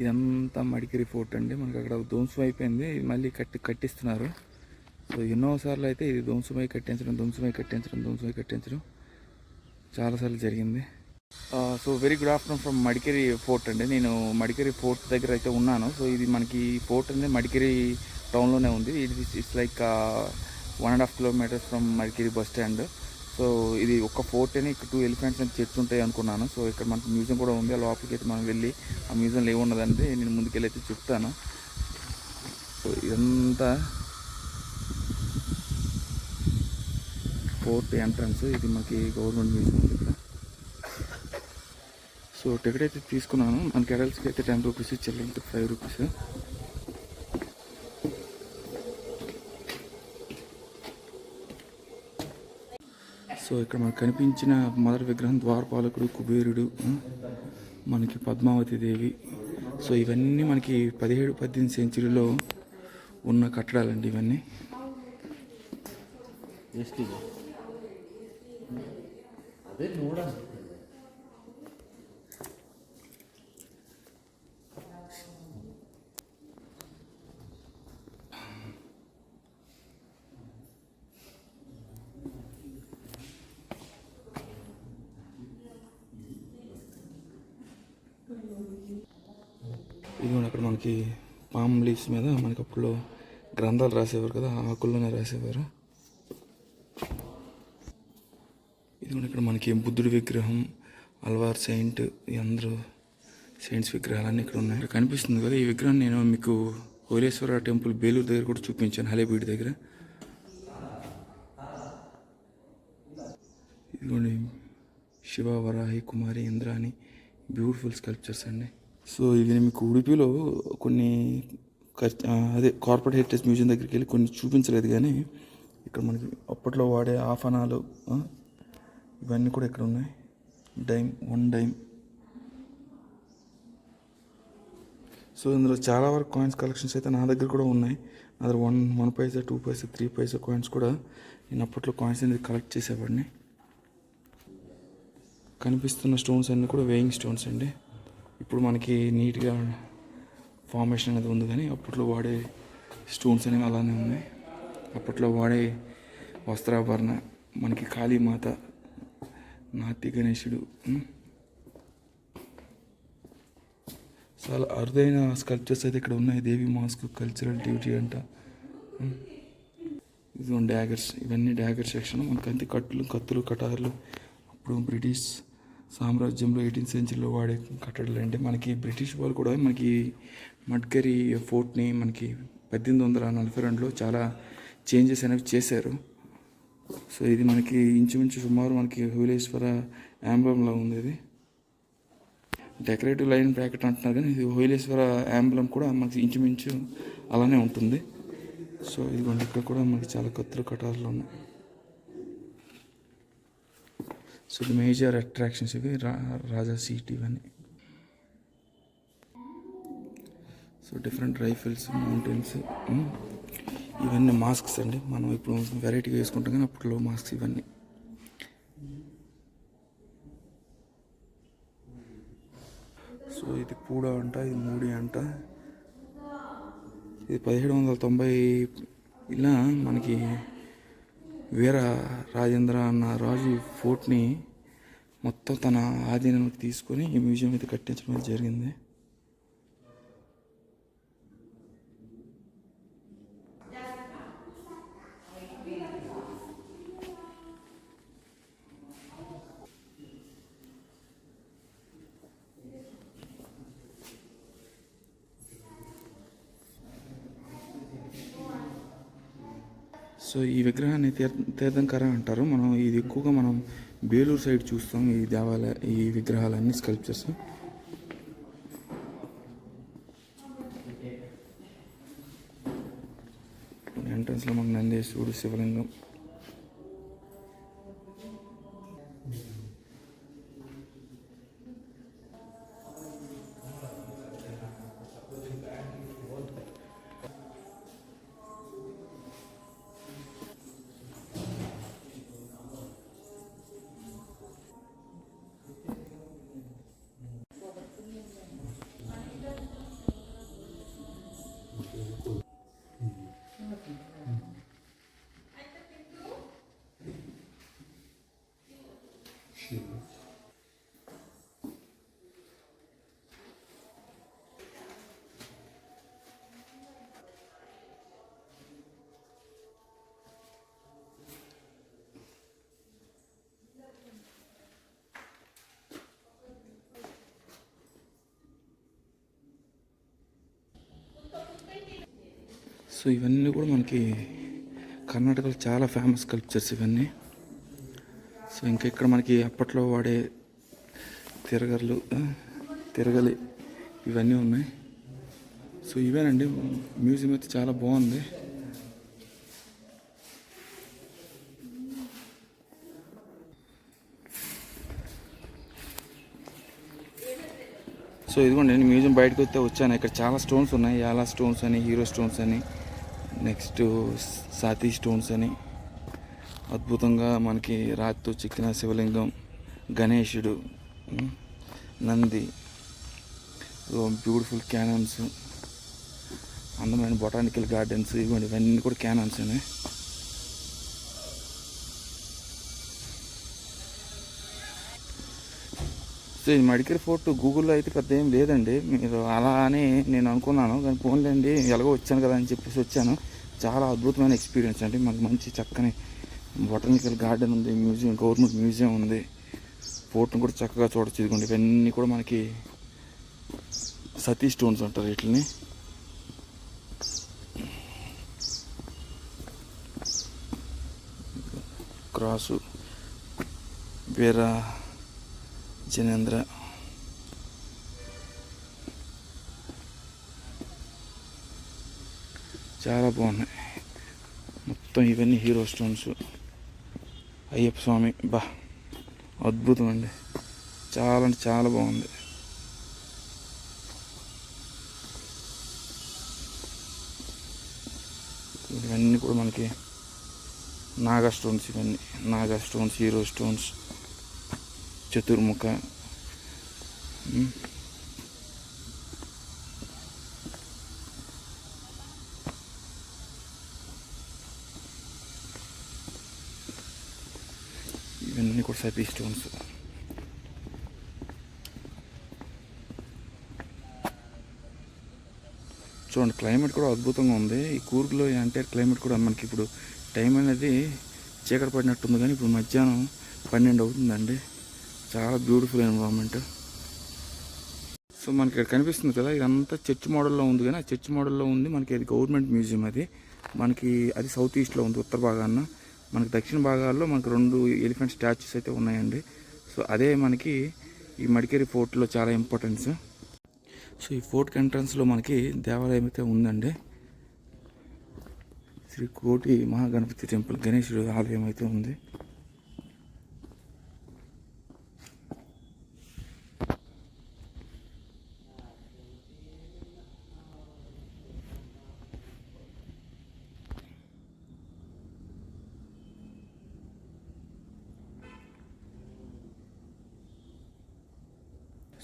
ఇదంతా మడికిరి ఫోర్ట్ అండి. మనకి అక్కడ ధ్వంసం అయిపోయింది. మళ్ళీ కట్టి కట్టిస్తున్నారు. సో ఎన్నోసార్లు అయితే ఇది ధ్వంసమై కట్టించడం ధ్వంసమై కట్టించడం ధ్వంసమై కట్టించడం చాలాసార్లు జరిగింది. So very good afternoon from Madikeri fort అండి. నేను మడికేరి ఫోర్ట్ దగ్గర అయితే ఉన్నాను. సో ఇది మనకి ఫోర్ట్ అనేది మడికేరి టౌన్లోనే ఉంది. ఇది it's like one and half kilometres from Madikeri bus stand so ఇది ఒక ఫోర్ట్ ఇక్కడ టూ ఎలిఫెంట్స్ అని చర్చ్ ఉంటాయి అనుకున్నాను. సో ఇక్కడ మనకి మ్యూజియం కూడా ఉంది. ఆ లోపలికి అయితే మనం వెళ్ళి ఆ మ్యూజియంలో ఏమున్నదంటే నేను ముందుకెళ్ళి అయితే చెప్తాను. సో ఇదంతా ఫోర్త్ ఎంట్రన్స్. ఇది మనకి గవర్నమెంట్ మ్యూజియం ఉంది ఇక్కడ. సో టికెట్ అయితే తీసుకున్నాను. మనకి అడల్ట్స్కి అయితే టెన్ రూపీస్ చిల్డ్రన్కి ఫైవ్ రూపీస్ సో ఇక్కడ మనకు కనిపించిన మదర్ విగ్రహం ద్వారపాలకుడు కుబేరుడు మనకి పద్మావతి దేవి. సో ఇవన్నీ మనకి పదిహేడు పద్దెనిమిది సెంచరీలో ఉన్న కట్టడాలండి ఇవన్నీ. ఇది కూడా అక్కడ మనకి పామ్ లీవ్స్ మీద మనకి అప్పుడు గ్రంథాలు రాసేవారు కదా ఆకుల్లోనే రాసేవారు. ఇది కూడా ఇక్కడ మనకి బుద్ధుడి విగ్రహం అల్వార్ సెయింట్ అందరూ సెయింట్స్ విగ్రహాలన్నీ ఇక్కడ ఉన్నాయి. ఇక్కడ కనిపిస్తుంది కదా ఈ విగ్రహం నేను మీకు హోలేశ్వర టెంపుల్ బేలూరు దగ్గర కూడా చూపించాను హలేబీడి దగ్గర. ఇదిగోండి శివ వరాహి కుమారి ఇంద్రాని బ్యూటిఫుల్ స్కల్ప్చర్స్ అండి. సో ఇవి మీకు ఉడిపిలో కొన్ని అదే కార్పొరేట్ హెరిటేజ్ మ్యూజియం దగ్గరికి వెళ్ళి కొన్ని చూపించలేదు కానీ ఇక్కడ మనకి అప్పట్లో వాడే ఆఫనాలు ఇవన్నీ కూడా ఇక్కడ ఉన్నాయి. డైమ్ వన్ డైమ్ సో ఇందులో చాలా వరకు కాయిన్స్ కలెక్షన్స్ అయితే నా దగ్గర కూడా ఉన్నాయి. నా దగ్గర one one paisa two paisa three paisa coins కూడా నేను అప్పట్లో కాయిన్స్ అనేది కలెక్ట్ చేసేవాడిని. కనిపిస్తున్న స్టోన్స్ అన్నీ కూడా వేయింగ్ స్టోన్స్ అండి. ఇప్పుడు మనకి నీట్గా ఫార్మేషన్ అనేది ఉంది కానీ అప్పట్లో వాడే స్టోన్స్ అనేవి అలానే ఉన్నాయి. అప్పట్లో వాడే వస్త్రాభరణ మనకి కాళీమాత నాతి గణేశుడు చాలా అరుదైన స్కల్ప్చర్స్ అయితే ఇక్కడ ఉన్నాయి. దేవి మాస్క్ కల్చరల్ డ్యూటీ అంట. ఇది డ్యాగర్స్ ఇవన్నీ డ్యాగర్ సెక్షన్ మనకి కట్లు కత్తులు కటార్లు. అప్పుడు బ్రిటిష్ సామ్రాజ్యంలో ఎయిటీన్త్ సెంచరీలో వాడే కట్టడాలు అంటే మనకి బ్రిటిష్ వాళ్ళు కూడా మనకి మడ్కరీ ఫోర్ట్ని మనకి పద్దెనిమిది వందల నలభై రెండులో చాలా చేంజెస్ అనేవి చేశారు. సో ఇది మనకి ఇంచుమించు సుమారు మనకి హోలేశ్వర యాంబ్లంలో ఉంది ఇది. డెకరేటివ్ లైన్ బ్రాకెట్ అంటున్నారు కానీ ఇది హోయిలేశ్వర యాంబ్లం కూడా మనకి ఇంచుమించు అలానే ఉంటుంది. సో ఇదిగోండి ఇక్కడ కూడా మనకి చాలా కత్తులు కటార్లు ఉన్నాయి. సో ఇది మేజర్ అట్రాక్షన్స్ ఇవి రా రాజా సీట్ ఇవన్నీ సో డిఫరెంట్ రైఫిల్స్ మౌంటైన్స్ ఇవన్నీ మాస్క్స్ అండి మనం ఇప్పుడు వెరైటీగా వేసుకుంటాం కానీ అప్పట్లో మాస్క్స్ ఇవన్నీ. సో ఇది పూడ అంట ఇది మూడి అంట. ఇది పదిహేడు వందల తొంభై ఇలా మనకి వీర రాజేంద్ర అన్న రాజు ఫోర్ట్ని మొత్తం తన ఆధీనంలోకి తీసుకొని ఈ మ్యూజియం అయితే కట్టించడం జరిగింది. సో ఈ విగ్రహాన్ని తీర్థంకర అంటారు. మనం ఇది ఎక్కువగా మనం బేలూరు సైడ్ చూస్తాం. ఈ దేవాలయ ఈ విగ్రహాలన్నీ స్కల్ప్చర్స్ ఎంట్రన్స్లో మనకు నందేశ్వరుడు శివలింగం సో ఇవన్నీ కూడా మనకి కర్ణాటకలో చాలా ఫేమస్ స్కల్ప్చర్స్ ఇవన్నీ. సో ఇంకా ఇక్కడ మనకి అప్పట్లో వాడే తిరగలు తిరగలి ఇవన్నీ ఉన్నాయి. సో ఇవేనండి మ్యూజియం అయితే చాలా బాగుంది. సో ఇదిగోండి నేను మ్యూజియం బయటకు వస్తే వచ్చాను. ఇక్కడ చాలా స్టోన్స్ ఉన్నాయి. యాలా స్టోన్స్ అని హీరో స్టోన్స్ అని నెక్స్ట్ సాతి స్టోన్స్ అని. అద్భుతంగా మనకి రాతితో చిక్కిన శివలింగం గణేశుడు నంది బ్యూటిఫుల్ క్యానన్స్ అందమైన బొటానికల్ గార్డెన్స్ ఇవ్వండి ఇవన్నీ కూడా క్యానన్స్ ఉన్నాయి సో ఈ మడికేరి ఫోర్ట్ గూగుల్లో అయితే పెద్ద ఏం లేదండి. మీరు అలా అని నేను అనుకున్నాను కానీ ఫోన్లేండి ఎలాగో వచ్చాను కదా అని చెప్పేసి వచ్చాను. చాలా అద్భుతమైన ఎక్స్పీరియన్స్ అండి. మనకు మంచి చక్కని బొటానికల్ గార్డెన్ ఉంది మ్యూజియం గవర్నమెంట్ మ్యూజియం ఉంది. ఫోర్ట్ని కూడా చక్కగా చూడొచ్చు. ఇదిగోండి ఇవన్నీ కూడా మనకి సతీ స్టోన్స్ అంటారు వీటిని. క్రాసు వీర జనేంద్ర. చాలా బాగున్నాయి. మొత్తం ఇవన్నీ హీరో స్టోన్స్. అయ్యప్ప స్వామి బా అద్భుతం అండి చాలా అంటే చాలా బాగుంది. ఇవన్నీ కూడా మనకి నాగా స్టోన్స్ ఇవన్నీ. నాగా స్టోన్స్ హీరో స్టోన్స్ చతుర్ముఖ ఉమ్. ఇవన్నీ కూడా సతీ స్టోన్స్ చూడండి క్లైమేట్ కూడా అద్భుతంగా ఉంది. ఈ కూర్గ్లో అంటే క్లైమేట్ కూడా మనకి ఇప్పుడు టైం అనేది చీకటి పడినట్టుంది కానీ ఇప్పుడు మధ్యాహ్నం పన్నెండు అవుతుందండి. చాలా బ్యూటిఫుల్ ఎన్విరాన్మెంట్ సో మనకి ఇక్కడ కనిపిస్తుంది కదా ఇదంతా చర్చ్ మోడల్లో ఉంది కానీ ఆ చర్చ్ మోడల్లో ఉంది మనకి అది గవర్నమెంట్ మ్యూజియం అది. మనకి అది సౌత్ ఈస్ట్లో ఉంది ఉత్తర భాగాన. మనకి దక్షిణ భాగాల్లో మనకు రెండు ఎలిఫెంట్ స్టాచ్యూస్ అయితే ఉన్నాయండి. సో అదే మనకి ఈ మడికేరి ఫోర్ట్లో చాలా ఇంపార్టెన్స్. సో ఈ ఫోర్ట్ ఎంట్రన్స్లో మనకి దేవాలయం అయితే ఉందండి. శ్రీ కోటి మహాగణపతి టెంపుల్ గణేశుడు ఆలయం అయితే ఉంది.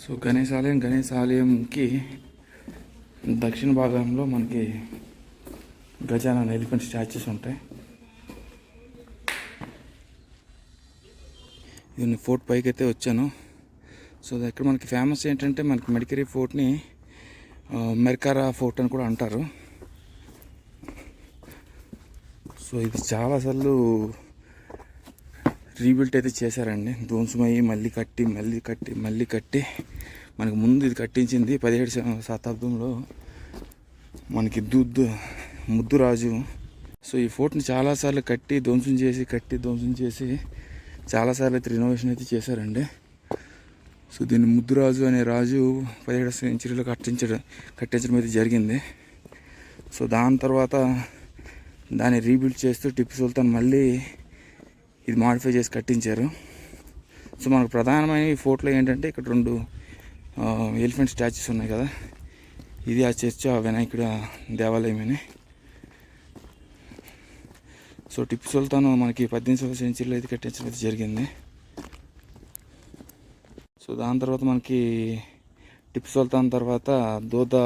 సో గణేశ ఆలయం గణేష్ ఆలయంకి దక్షిణ భాగంలో మనకి గజానన ఎలిఫెంట్ స్టాచ్యూస్ ఉంటాయి. ఇది ఫోర్ట్ పైకి అయితే వచ్చాను. సో ఇక్కడ మనకి ఫేమస్ ఏంటంటే మనకి మెడికరీ ఫోర్ట్ని మెర్కారా ఫోర్ట్ అని కూడా అంటారు. సో ఇది చాలాసార్లు రీబిల్ట్ అయితే చేశారండి. ధ్వంసమయ్యి మళ్ళీ కట్టి మళ్ళీ కట్టి మళ్ళీ కట్టి. మనకు ముందు ఇది కట్టించింది పదిహేడు శతాబ్దంలో మనకి దుద్దు ముద్దురాజు సో ఈ ఫోర్ట్ని చాలాసార్లు కట్టి ధ్వంసం చేసి కట్టి ధ్వంసం చేసి చాలాసార్లు అయితే రినోవేషన్ అయితే చేశారండి. సో దీన్ని ముద్దురాజు అనే రాజు పదిహేడు సెంచరీలో కట్టించడం కట్టించడం అయితే జరిగింది. సో దాని తర్వాత దాన్ని రీబిల్డ్ చేస్తూ టిప్పు సుల్తాన్ మళ్ళీ ఇది మాడిఫై చేసి కట్టించారు. సో మనకు ప్రధానమైన ఈ ఫోటోలో ఏంటంటే ఇక్కడ రెండు ఎలిఫెంట్ స్టాచ్యూస్ ఉన్నాయి కదా. ఇది ఆ చర్చ్ ఆ వినాయకుడు దేవాలయమని. సో టిప్పు సుల్తాన్ మనకి పద్దెనిమిదవ సెంచరీలో అయితే కట్టించడం జరిగింది. సో దాని తర్వాత మనకి టిప్పు సుల్తాన్ తర్వాత దోద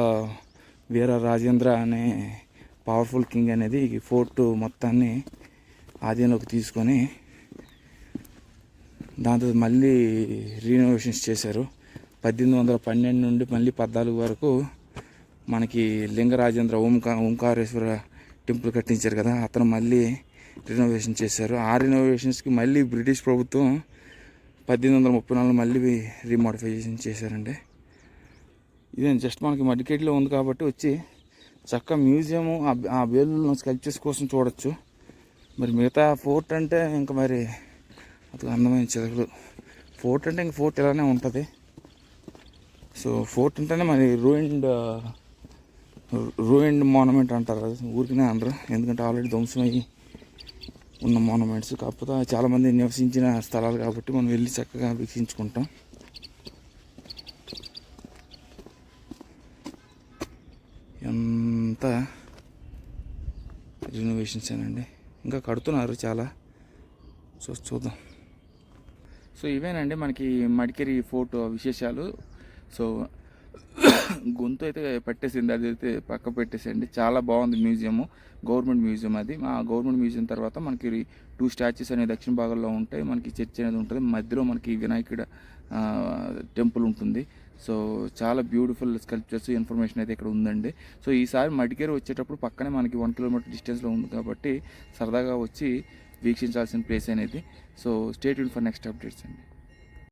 వీర రాజేంద్ర అనే పవర్ఫుల్ కింగ్ అనేది ఈ ఫోర్టు మొత్తాన్ని ఆధీనంలోకి తీసుకొని దాంతో మళ్ళీ రీనోవేషన్స్ చేశారు. పద్దెనిమిది వందల పన్నెండు నుండి మళ్ళీ పద్నాలుగు వరకు మనకి లింగరాజేంద్ర ఓంకా ఓంకారేశ్వర టెంపుల్ కట్టించారు కదా అతను మళ్ళీ రినోవేషన్ చేశారు. ఆ రినోవేషన్స్కి మళ్ళీ బ్రిటిష్ ప్రభుత్వం పద్దెనిమిది వందల ముప్పై నాలుగు మళ్ళీ రీమోడిఫికేషన్ చేశారండి. ఇదే జస్ట్ మనకి మడికేట్లో ఉంది కాబట్టి వచ్చి చక్క మ్యూజియము ఆ- బేలు వేలు స్కల్ప్చర్స్ కోసం చూడొచ్చు. మరి మిగతా ఫోర్ట్ అంటే ఇంకా మరి అది అందమైన చిలకలు. ఫోర్ట్ అంటే ఇంక ఫోర్ట్ ఇలానే ఉంటుంది. సో ఫోర్ట్ అంటేనే మరి రూయిండ్ రూయిండ్ మానుమెంట్ అంటారు అది ఊరికినే అనరు. ఎందుకంటే ఆల్రెడీ ధ్వంసమయ్యి ఉన్న మానుమెంట్స్ కాకపోతే చాలామంది నివసించిన స్థలాలు కాబట్టి మనం వెళ్ళి చక్కగా వీక్షించుకుంటాం. ఎంత రినోవేషన్స్ అండి ఇంకా కడుతున్నారు చాలా. సో చూద్దాం. సో ఇవేనండి మనకి మడికేరి ఫోర్ట్ విశేషాలు. సో గొంతు అయితే పట్టేసింది అది అయితే పక్క పెట్టేసేయండి. చాలా బాగుంది మ్యూజియము గవర్నమెంట్ మ్యూజియం అది. ఆ గవర్నమెంట్ మ్యూజియం తర్వాత మనకి టూ స్టాచ్యూస్ అనేవి దక్షిణ భాగంలో ఉంటాయి. మనకి చర్చ్ అనేది ఉంటుంది. మధ్యలో మనకి వినాయకుడు టెంపుల్ ఉంటుంది. సో చాలా బ్యూటిఫుల్ స్కల్ప్చర్స్ ఇన్ఫర్మేషన్ అయితే ఇక్కడ ఉందండి. సో ఈసారి మడికేరి వచ్చేటప్పుడు పక్కనే మనకి వన్ కిలోమీటర్ డిస్టెన్స్లో ఉంది కాబట్టి సరదాగా వచ్చి వీక్షించాల్సిన ప్లేస్ అనేది. So stay for next updates అండి.